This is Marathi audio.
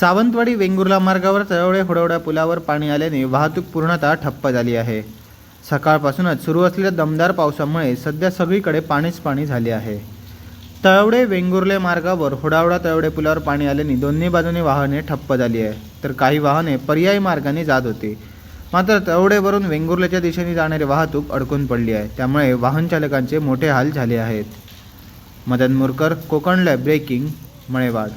सावंतवाडी वेंगुर्ला मार्गावर तळवडे हुडवड्या पुलावर पाणी आल्याने वाहतूक पूर्णतः ठप्प झाली आहे. सकाळपासूनच सुरू असलेल्या दमदार पावसामुळे सध्या सगळीकडे पाणीच पाणी झाले आहे. तळवडे वेंगुर्ले मार्गावर हुडावडा तळवडे पुलावर पाणी आल्याने दोन्ही बाजूने वाहने ठप्प झाली आहे. तर काही वाहने पर्यायी मार्गाने जात होती. मात्र तळवडेवरून वेंगुर्ल्याच्या दिशेने जाणारी वाहतूक अडकून पडली आहे. त्यामुळे वाहन चालकांचे मोठे हाल झाले आहेत. Madan Murkar Konkan lab breaking Malewad.